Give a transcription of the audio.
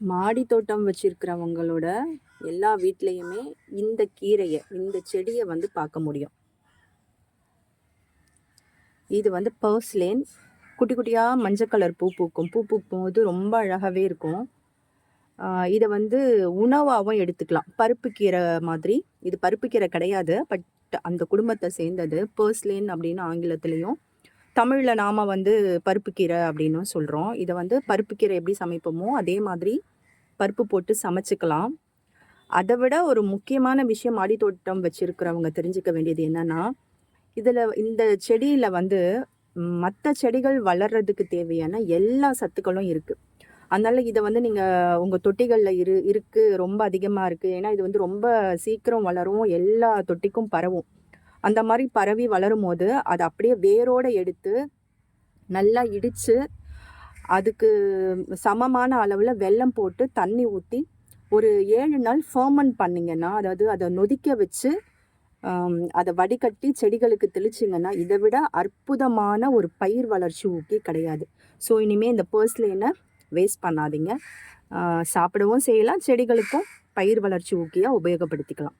மாடி தோட்டம் வச்சிருக்கிறவங்களோட எல்லா வீட்லேயுமே இந்த கீரையை இந்த செடியை வந்து பார்க்க முடியும். இது வந்து பர்ஸ்லேன். குட்டி குட்டியாக மஞ்சள் கலர் பூ பூக்கும். பூ பூக்கும் போது ரொம்ப அழகாகவே இருக்கும். இதை வந்து உணவாகவும் எடுத்துக்கலாம். பருப்பு கீரை மாதிரி. இது பருப்பு கீரை கிடையாது. பட் அந்த குடும்பத்தை சேர்ந்தது பர்ஸ்லேன் அப்படின்னு ஆங்கிலத்துலேயும். தமிழில் நாம் வந்து பருப்பு கீரை அப்படின்னு சொல்கிறோம் இதை வந்து பருப்பு கீரை எப்படி சமைப்போமோ அதே மாதிரி பருப்பு போட்டு சமைச்சுக்கலாம். அதை விட ஒரு முக்கியமான விஷயம் மாடி தோட்டம் வச்சிருக்கிறவங்க தெரிஞ்சுக்க வேண்டியது என்னென்னா இதில் இந்த செடியில் வந்து மற்ற செடிகள் வளர்றதுக்கு தேவையான எல்லா சத்துக்களும் இருக்குது அதனால் இதை வந்து நீங்கள் உங்கள் தொட்டிகளில் இரு இருக்குது ரொம்ப அதிகமாக இருக்குது ஏன்னா இது வந்து ரொம்ப சீக்கிரம் வளரும் எல்லா தொட்டிக்கும் பரவும். அந்த மாதிரி பரவி வளரும் போது அதை அப்படியே வேரோடு எடுத்து நல்லா இடித்து அதுக்கு சமமான அளவில் வெல்லம் போட்டு தண்ணி ஊற்றி ஒரு ஏழு நாள் ஃபர்மன் பண்ணிங்கன்னா அதாவது அதை நொதிக்க வச்சு அதை வடிகட்டி செடிகளுக்கு தெளிச்சிங்கன்னா இதை விட அற்புதமான ஒரு பயிர் வளர்ச்சி ஊக்கி கிடையாது. ஸோ இனிமேல் இந்த பர்ஸ்லேனை வேஸ்ட் பண்ணாதீங்க. சாப்பிடவும் செய்யலாம் செடிகளுக்கும் பயிர் வளர்ச்சி ஊக்கியாக உபயோகப்படுத்திக்கலாம்.